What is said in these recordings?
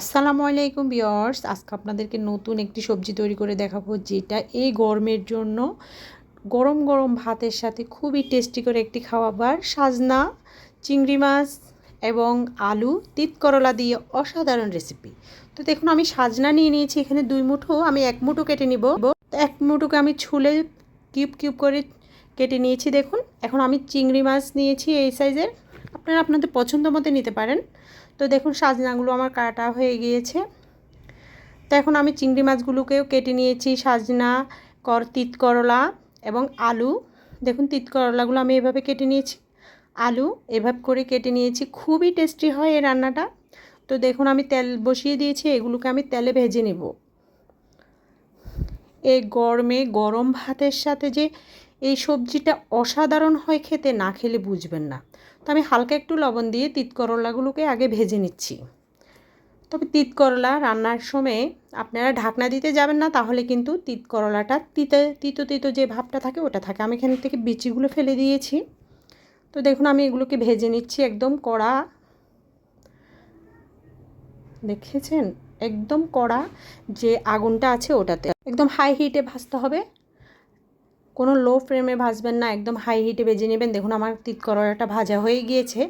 আসসালামু আলাইকুম বিয়ার্স আজকে আপনাদেরকে নতুন একটি সবজি তৈরি করে দেখাবো, যেটা এই গরমের জন্য গরম গরম ভাতের সাথে খুবই টেস্টি করে একটি খাবার। সাজনা, চিংড়ি মাছ এবং আলু তিত করলা দিয়ে অসাধারণ রেসিপি তো দেখুন, আমি সাজনা নিয়ে নিয়েছি, এখানে দুই মুঠো, আমি এক মুঠো কেটে নিব। এক মুঠোকে আমি ছুলে কিউব কিউব করে কেটে নিয়েছি, দেখুন। এখন আমি চিংড়ি মাছ নিয়েছি এই সাইজের আপনারা আপনাদের পছন্দ মতো নিতে পারেন। তো দেখুন সাজনাগুলো আমার কাটা হয়ে গিয়েছে। তো এখন আমি চিংড়ি মাছগুলোকেও কেটে নিয়েছি, সাজনা, কর তিত করলা এবং আলু। দেখুন তিত করলাগুলো আমি এভাবে কেটে নিয়েছি, আলু এভাবে করে কেটে নিয়েছি। খুবই টেস্টি হয় এই রান্নাটা। তো দেখুন আমি তেল বসিয়ে দিয়েছি, এগুলোকে আমি তেলে ভেজে নেব। এই গরমে গরম ভাতের সাথে যে এই সবজিটা অসাধারণ হয় খেতে, না খেলে বুঝবেন না। তো আমি হালকা একটু লবণ দিয়ে তিত করলাগুলোকে আগে ভেজে নিচ্ছি। তবে তিত করলা রান্নার সময় আপনারা ঢাকনা দিতে যাবেন না, তাহলে কিন্তু তিত করলাটা তিতে, তিতো তিতো যে ভাবটা থাকে ওটা থাকে। আমি এখান থেকে বিচিগুলো ফেলে দিয়েছি। তো দেখুন আমি এগুলোকে ভেজে নিচ্ছি একদম কড়া। দেখেছেন? একদম কড়া যে আগুনটা আছে ওটাতে। একদম হাই হিটে ভাজতে হবে। কোনো লো ফ্লেমে ভাজবেন না, একদম হাই হিটে ভেজে নেবেন। দেখুন আমার তিত ভাজা হয়ে গিয়েছে।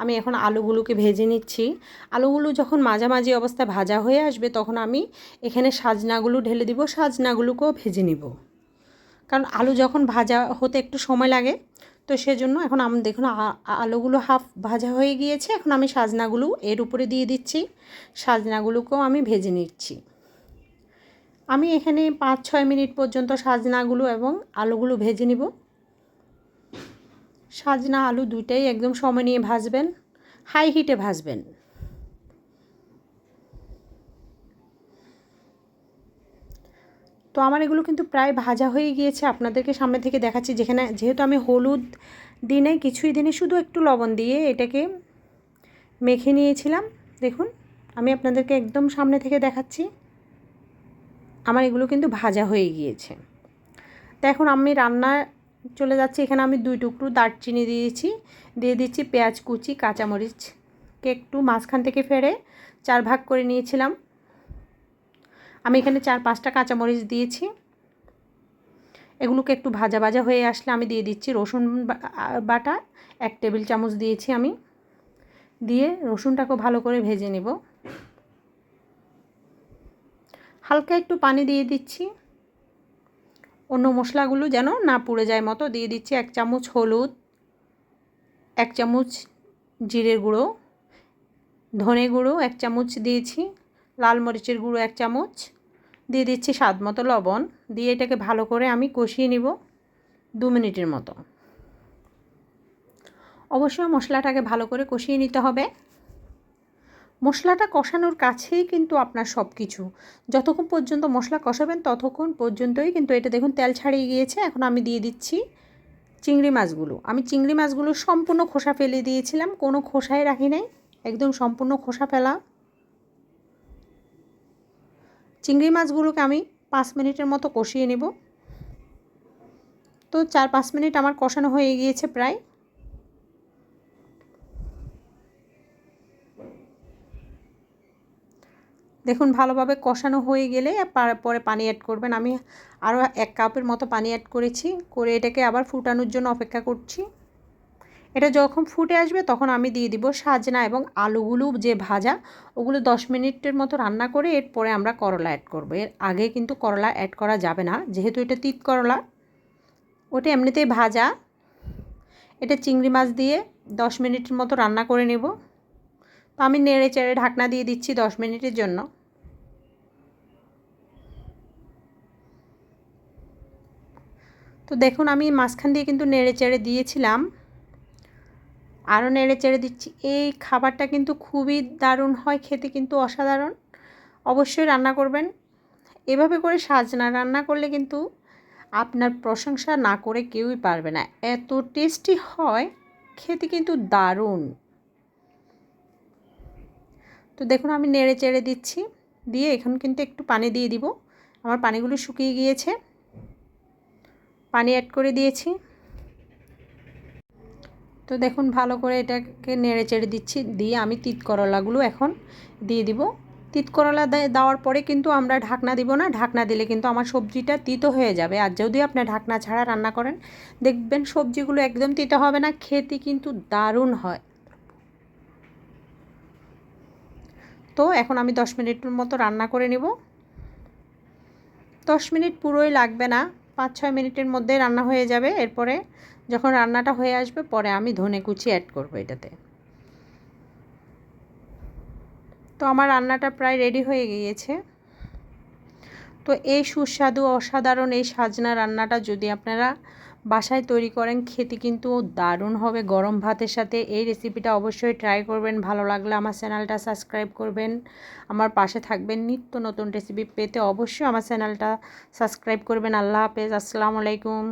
আমি এখন আলুগুলোকে ভেজে নিচ্ছি। আলুগুলো যখন মাঝামাঝি অবস্থায় ভাজা হয়ে আসবে, তখন আমি এখানে সাজনাগুলো ঢেলে দিব, সাজনাগুলোকেও ভেজে নিব। কারণ আলু যখন ভাজা হতে একটু সময় লাগে, তো সেজন্য এখন আমি, দেখুন আলুগুলো হাফ ভাজা হয়ে গিয়েছে। এখন আমি সাজনাগুলো এর উপরে দিয়ে দিচ্ছি। সাজনাগুলোকেও আমি ভেজে নিচ্ছি। আমি এখানে পাঁচ, ছয় মিনিট পর্যন্ত সাজনাগুলো এবং আলুগুলো ভেজে নিব। সাজনা, আলু দুইটাই একদম সময় নিয়ে ভাজবেন, হাই হিটে ভাজবেন। তো আমার এগুলো কিন্তু প্রায় ভাজা হয়ে গিয়েছে, আপনাদেরকে সামনে থেকে দেখাচ্ছি। যেখানে যেহেতু আমি হলুদ দিনে, কিছুই দিনে, শুধু একটু লবণ দিয়ে এটাকে মেখে নিয়েছিলাম। দেখুন, আমি আপনাদেরকে একদম সামনে থেকে দেখাচ্ছি। আমার এগুলো কিন্তু ভাজা হয়ে গিয়েছে। তো এখন আমি রান্না চলে যাচ্ছি। এখানে আমি দুই টুকরো দারচিনি দিয়েছি। দিয়ে দিচ্ছি পেঁয়াজ, কুচি কাঁচামরিচকে একটু মাঝখান থেকে ফেরে চার ভাগ করে নিয়েছিলাম। আমি এখানে চার পাঁচটা কাঁচামরিচ দিয়েছি। এগুলোকে একটু ভাজা ভাজা হয়ে আসলে আমি দিয়ে দিচ্ছি রসুন বাটা। এক টেবিল চামচ দিয়েছি আমি। দিয়ে রসুনটাকেও ভালো করে ভেজে নেব। হালকা একটু পানি দিয়ে দিচ্ছি। অন্য মশলাগুলো যেন না পুড়ে যায় মতো দিয়ে দিচ্ছি এক চামচ হলুদ, এক চামচ জিরের গুঁড়ো, ধনে গুঁড়ো এক চামচ দিয়েছি, লাল মরিচের গুঁড়ো এক চামচ, দিয়ে দিচ্ছি স্বাদ মতো লবণ, দিয়ে এটাকে ভালো করে আমি কষিয়ে নিব দু মিনিটের মতো। অবশ্যই মশলাটাকে ভালো করে কষিয়ে নিতে হবে। মশলাটা কষানোর কাছেই কিন্তু আপনার সব কিছু যতক্ষণ পর্যন্ত মশলা কষাবেন, ততক্ষণ পর্যন্তই কিন্তু এটা দেখুন তেল ছাড়িয়ে গিয়েছে। এখন আমি দিয়ে দিচ্ছি চিংড়ি মাছগুলো। আমি চিংড়ি মাছগুলো সম্পূর্ণ খোসা ফেলে দিয়েছিলাম। কোনো খোসায় রাখি নাই। একদম সম্পূর্ণ খোসা ফেলা। চিংড়ি মাছগুলোকে আমি পাঁচ মিনিটের মতো কষিয়ে নেব। তো চার পাঁচ মিনিট আমার কষানো হয়ে গিয়েছে প্রায়। দেখুন, ভালোভাবে কষানো হয়ে গেলে পরে পানি অ্যাড করবেন। আমি আরও এক কাপের মতো পানি অ্যাড করেছি, করে এটাকে আবার ফুটানোর জন্য অপেক্ষা করছি। এটা যখন ফুটে আসবে তখন আমি দিয়ে দিব সাজনা এবং আলুগুলো যে ভাজা, ওগুলো দশ মিনিটের মতো রান্না করে এরপরে আমরা করলা অ্যাড করব। এর আগে কিন্তু করলা অ্যাড করা যাবে না, যেহেতু এটা তিত করলা। ওটা এমনিতেই ভাজা। এটা চিংড়ি মাছ দিয়ে দশ মিনিটের মতো রান্না করে নেব। তো আমি নেড়ে চেড়ে ঢাকনা দিয়ে দিচ্ছি দশ মিনিটের জন্য। তো দেখুন, আমি মাঝখান দিয়ে কিন্তু নেড়ে চেড়ে দিয়েছিলাম। আরও নেড়ে চেড়ে দিচ্ছি। এই খাবারটা কিন্তু খুবই দারুণ হয়, খেতে কিন্তু অসাধারণ। অবশ্যই রান্না করবেন। এভাবে করে সাজনা রান্না করলে কিন্তু আপনার প্রশংসা না করে কেউই পারবে না। এত টেস্টি হয়, খেতে কিন্তু দারুণ। তো দেখুন আমি নেড়ে চেড়ে দিচ্ছি। দিয়ে এখন কিন্তু একটু পানি দিয়ে দিব। আমার পানিগুলো শুকিয়ে গিয়েছে। পানি অ্যাড করে দিয়েছি। তো দেখুন ভালো করে এটাকে নেড়ে চেড়ে দিচ্ছি। দিয়ে আমি তিত করলাগুলো এখন দিয়ে দিব। তিত করলা দেওয়ার পরে কিন্তু আমরা ঢাকনা দিব না। ঢাকনা দিলে কিন্তু আমার সবজিটা তিতো হয়ে যাবে। আর যদি আপনি ঢাকনা ছাড়া রান্না করেন, দেখবেন সবজিগুলো একদম তিতো হবে না। খেতে কিন্তু দারুণ হয়। তো এখন আমি দশ মিনিটের মতো রান্না করে নিব। দশ মিনিট পুরোই লাগবে না, পাঁচ ছয় মিনিটের মধ্যে রান্না হয়ে যাবে। এরপরে যখন রান্নাটা হয়ে আসবে, পরে আমি ধনে কুচি অ্যাড করব এটাতে। তো আমার রান্নাটা প্রায় রেডি হয়ে গিয়েছে। তো এই সুস্বাদু, অসাধারণ এই সাজনা রান্নাটা যদি আপনারা বাসায় তৈরি করেন, খেতে কিন্তু দারুণ হবে। গরম ভাতের সাথে এই রেসিপিটা অবশ্যই ট্রাই করবেন, ভালো লাগলে আমার চ্যানেলটা সাবস্ক্রাইব করবেন। আমার পাশে থাকবেন নিত্য নতুন রেসিপি পেতে অবশ্যই আমার চ্যানেলটা সাবস্ক্রাইব করবেন। আল্লাহ হাফেজ, আসসালামু আলাইকুম।